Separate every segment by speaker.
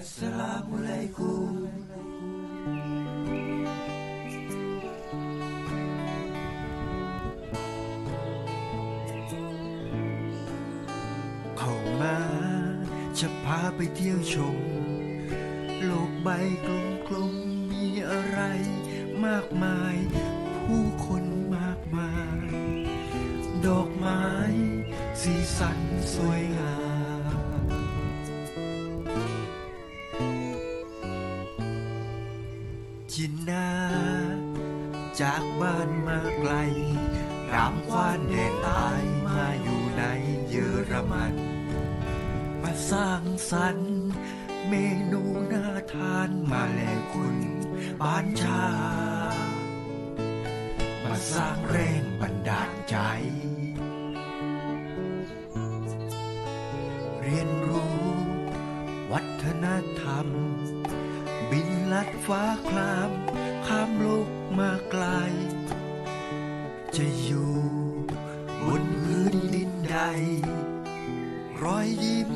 Speaker 1: อัสสลามุอะลัยกุมเข้ามาจะพาไปเที่ยวชม โลกใบกลมๆมีอะไรมากมาย ผู้คนมากมาย ดอกไม้ สีสันสวยงาม จินนา จากบ้านมาไกลรามควานแดนตายมาอยู่ในเยอรมัน มาสร้างสรรค์ เมนูน่าทานมาแลคุณบ้านชา มาสร้างแรงบันดาลใจ เรียนรู้ วัฒนธรรม บินลัดฟ้าคลาม ข้ามโลกมาไกล จะอยู่บนพื้นดินใด รอยยิ้ม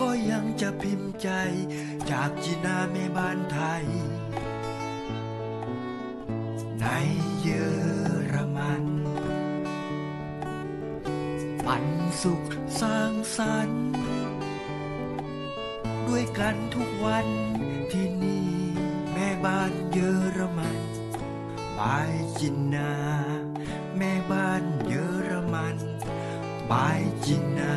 Speaker 1: ก็ยังจะพิมพ์ใจ จากจีนาแม่บ้านไทย ในเยอรมันปันสุขสร้างสรรค์ ด้วยกันทุกวัน ที่นี่ แม่บ้านเยอรมันบายจินนา แม่บ้านเยอรมันบายจินนา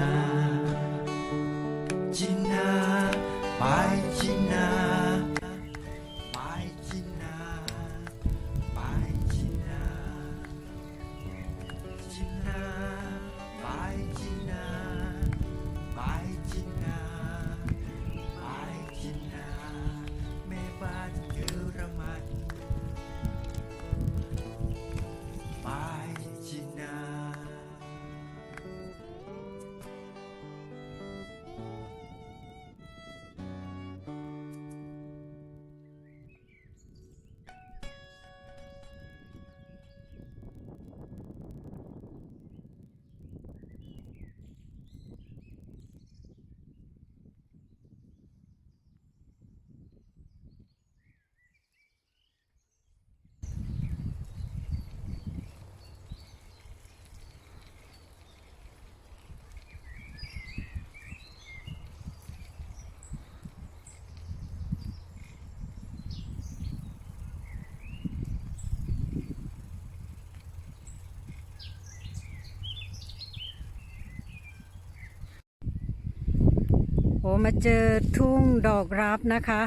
Speaker 1: อ้มา
Speaker 2: เจอทุ่งดอกรับนะคะ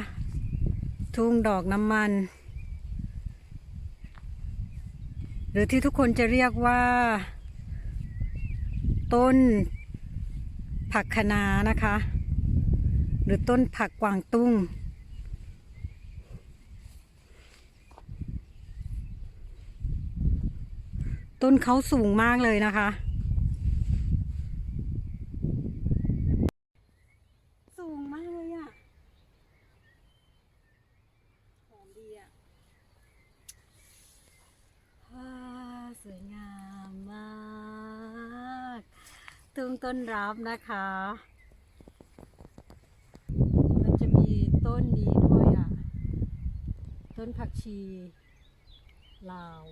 Speaker 2: ทุ่งดอกน้ำมัน หรือที่ทุกคนจะเรียกว่า ต้นผักคะนานะคะ หรือต้นผักกวางตุ้ง ต้นเขาสูงมากเลยนะคะ สูงมากเลยอะ หอมดีอะว้าสวยงามมาก ต้นรับนะคะ มันจะมีต้นนี้ด้วยอะ ต้นผักชีลาว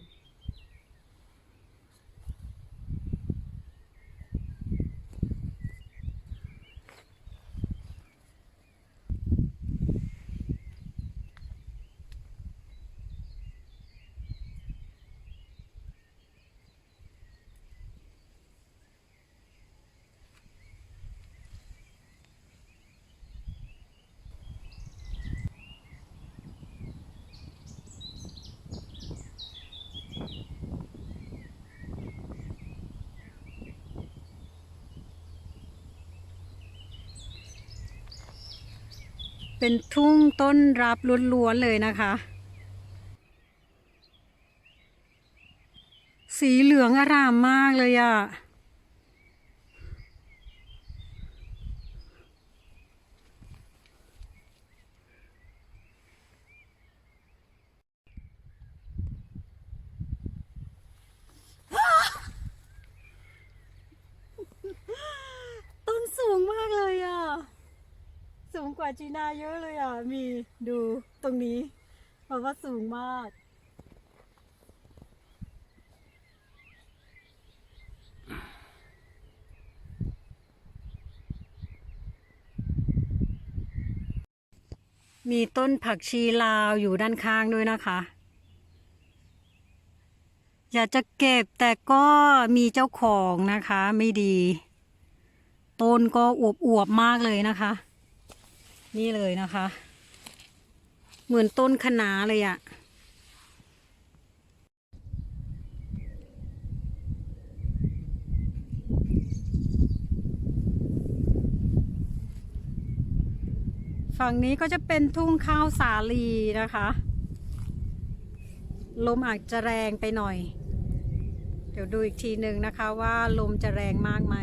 Speaker 2: เป็นทุ่งต้นรับล้วนๆเลยนะคะ สีเหลืองอร่ามมากเลยอะต้นสูงมากเลยอะสูงก ว่าจีน่าเยอะเลยอะ มีดูตรงนี้เพราะว่าสูงมาก มีต้นผักชีลาวอยู่ด้านข้างด้วยนะคะ อยากจะเก็บแต่ก็มีเจ้าของนะคะไม่ดี ต้นก็อวบอวบๆมากเลยนะคะ นี่เลยนะคะ เหมือนต้นคะนาเลยอะฝั่งนี้ก็จะเป็นทุ่งข้าวสาลีนะคะ ลมอาจจะแรงไปหน่อย เดี๋ยวดูอีกทีหนึ่งนะคะว่าลมจะแรงมากไหม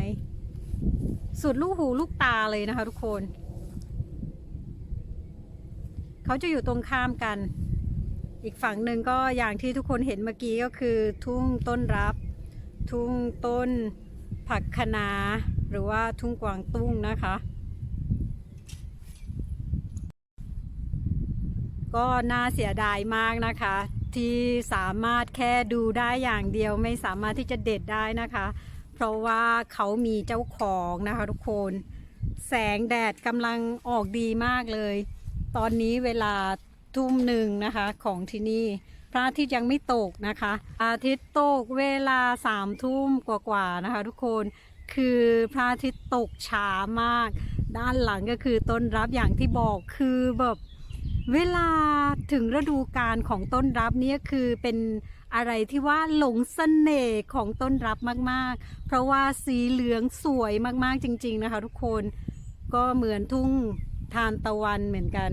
Speaker 2: สุดลูกหูลูกตาเลยนะคะทุกคน เขาจะอยู่ตรงข้ามกัน อีกฝั่งหนึ่งก็อย่างที่ทุกคนเห็นเมื่อกี้ก็คือ ทุ่งต้นรับ ทุ่งต้นผักคะนาหรือว่าทุ่งกวางตุ้งนะคะ ก็น่าเสียดายมากนะคะ ที่สามารถแค่ดูได้อย่างเดียวไม่สามารถที่จะเด็ดได้นะคะ เพราะว่าเขามีเจ้าของนะคะทุกคน แสงแดดกำลังออกดีมากเลย ตอนนี้เวลาทุ่มหนึ่งนะคะของที่นี่พระอาทิตย์ยังไม่ตกนะคะ อาทิตย์ตกเวลาสามทุ่มกว่าๆนะคะ ทุกคนคือพระอาทิตย์ตกช้ามาก ด้านหลังก็คือต้นรับอย่างที่บอกคือแบบเวลาถึงฤดูกาลของต้นรับเนี่ยคือเป็นอะไรที่ว่าหลงเสน่ห์ของต้นรับมากๆ เพราะว่าสีเหลืองสวยมากๆจริง ๆนะคะ ทุกคนก็เหมือนทุ่ง ทานตะวันเหมือนกัน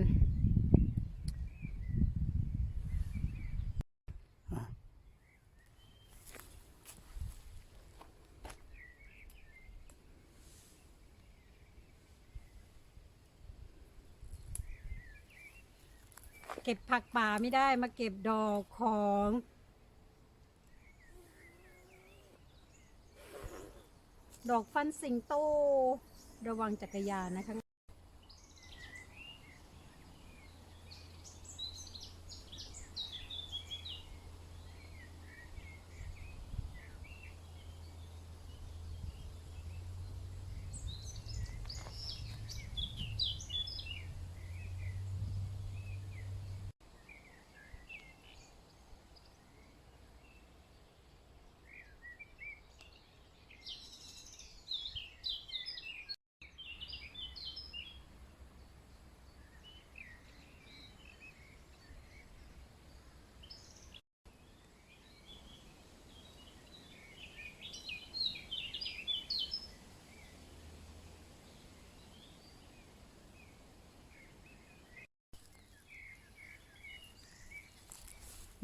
Speaker 2: เก็บผักป่าไม่ได้มาเก็บดอกของดอกฟันสิงโต ระวังจักรยานนะคะ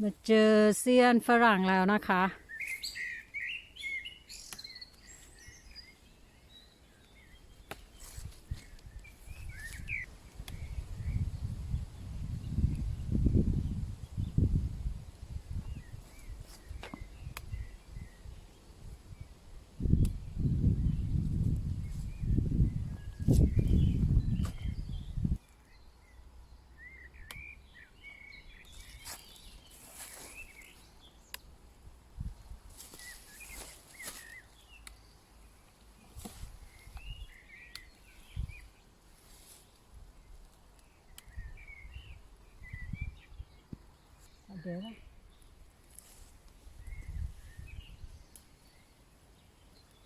Speaker 2: มาเจอเซียนฝรั่งแล้วนะคะ เดี๋ยวนะ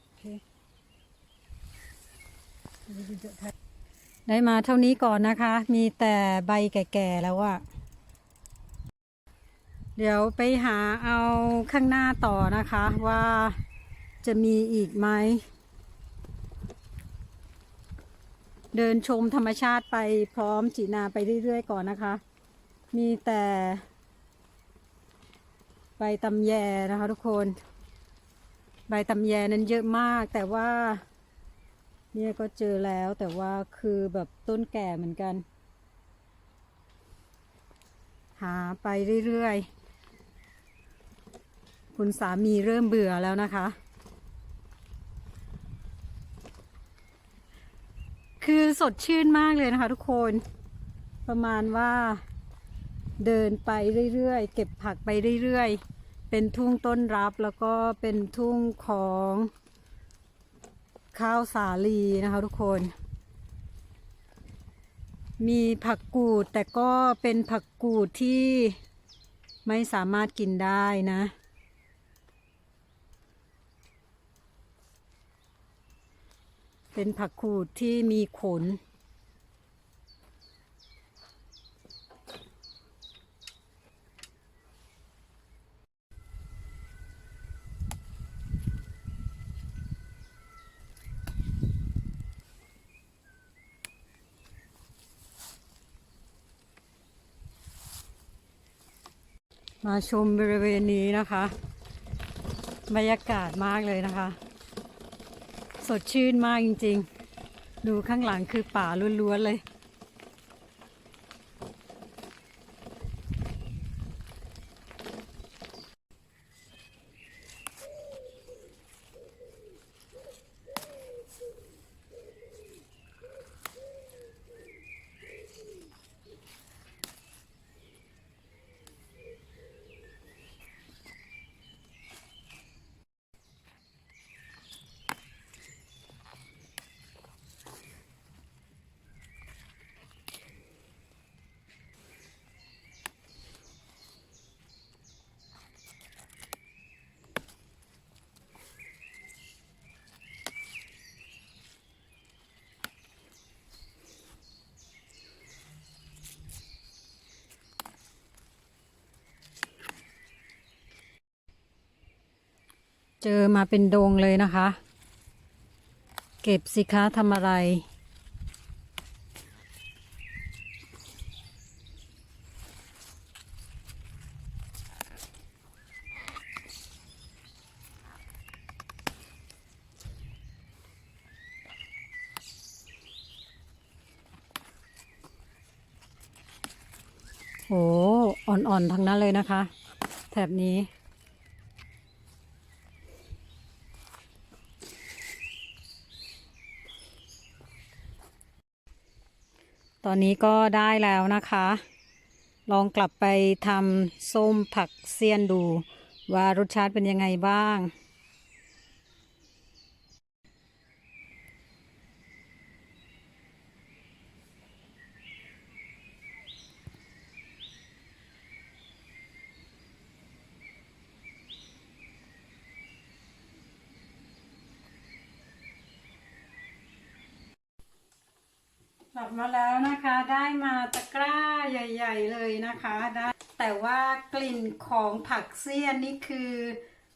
Speaker 2: โอเคได้มาเท่านี้ก่อนนะคะ มีแต่ใบแก่ๆแล้วอะเดี๋ยวไปหาเอาข้างหน้าต่อนะคะว่าจะมีอีกไหม เดินชมธรรมชาติไปพร้อมจีนาไปเรื่อยๆก่อนนะคะ มีแต่ บตำแยนะคะทุกคน ใบตำแยนั้นเยอะมาก แต่ว่า เนี่ยก็เจอแล้วแต่ว่าคือแบบต้นแก่เหมือนกัน หาไปเรื่อยๆ คุณสามีเริ่มเบื่อแล้วนะคะ คือสดชื่นมากเลยนะคะทุกคน ประมาณว่าเดินไปเรื่อยๆ เก็บผักไปเรื่อยๆ เป็นทุ่งต้นรับแล้วก็เป็นทุ่งของข้าวสาลีนะคะทุกคน มีผักกูดแต่ก็เป็นผักกูดที่ไม่สามารถกินได้นะ เป็นผักกูดที่มีขน มาชมบริเวณนี้นะคะ บรรยากาศมากเลยนะคะ สดชื่นมากจริง ๆ ดูข้างหลังคือป่าล้วนๆเลย เจอมาเป็นดงเลยนะคะ เก็บสิคะทำอะไร โอ้อ่อนๆทั้งนั้นเลยนะคะ แถบนี้ ตอนนี้ก็ได้แล้วนะคะ ลองกลับไปทำส้มผักเซียนดู ว่ารสชาติเป็นยังไงบ้าง กลับมาแล้วนะคะ ได้มาตะกร้าใหญ่ ๆ เลยนะคะได้แต่ว่ากลิ่นของผักเสี้ยนนี่คือ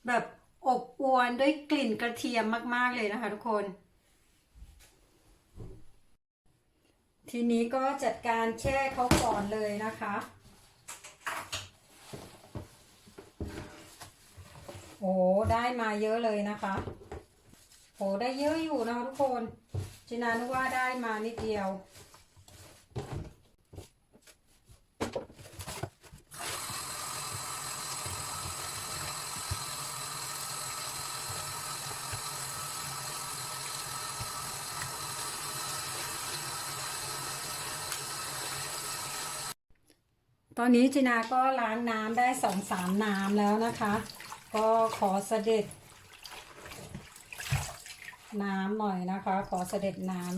Speaker 2: แบบอบอวลด้วยกลิ่นกระเทียมมากๆเลยนะคะทุกคน ทีนี้ก็จัดการแช่เขาก่อนเลยนะคะโอ้ได้มาเยอะเลยนะคะโหได้เยอะอยู่นะคะทุกคน จินานึกว่าได้มานิดเดียว ตอนนี้จินาก็ล้างน้ำได้สองสามน้ำแล้วนะคะ ก็ขอเสด็จ น้ำหน่อยนะคะ ขอเสด็จน้ำ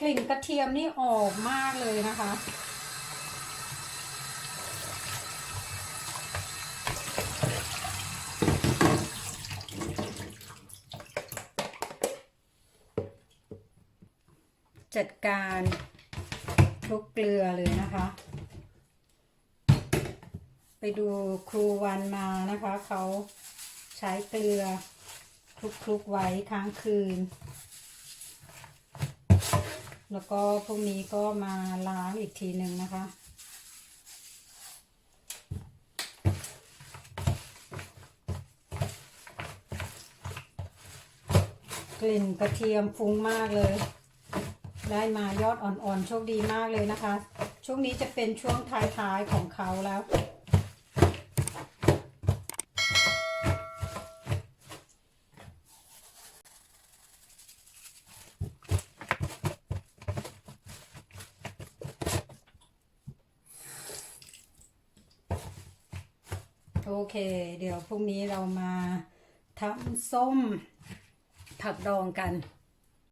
Speaker 2: กลิ่นกระเทียมนี่ออกมากเลยนะคะ จัดการคลุกเกลือเลยนะคะ ไปดูครูวันมานะคะ เขาใช้เกลือคลุกๆไว้ค้างคืน แล้วก็พรุ่งนี้ก็มาล้างอีกทีหนึ่งนะคะกลิ่นกระเทียมฟุ้งมากเลย ได้มายอดอ่อนๆ โชคดีมากเลยนะคะ ช่วงนี้จะเป็นช่วงท้ายๆของเขาแล้ว เค เดี๋ยวพรุ่งนี้เรามาทำส้มผักดองกัน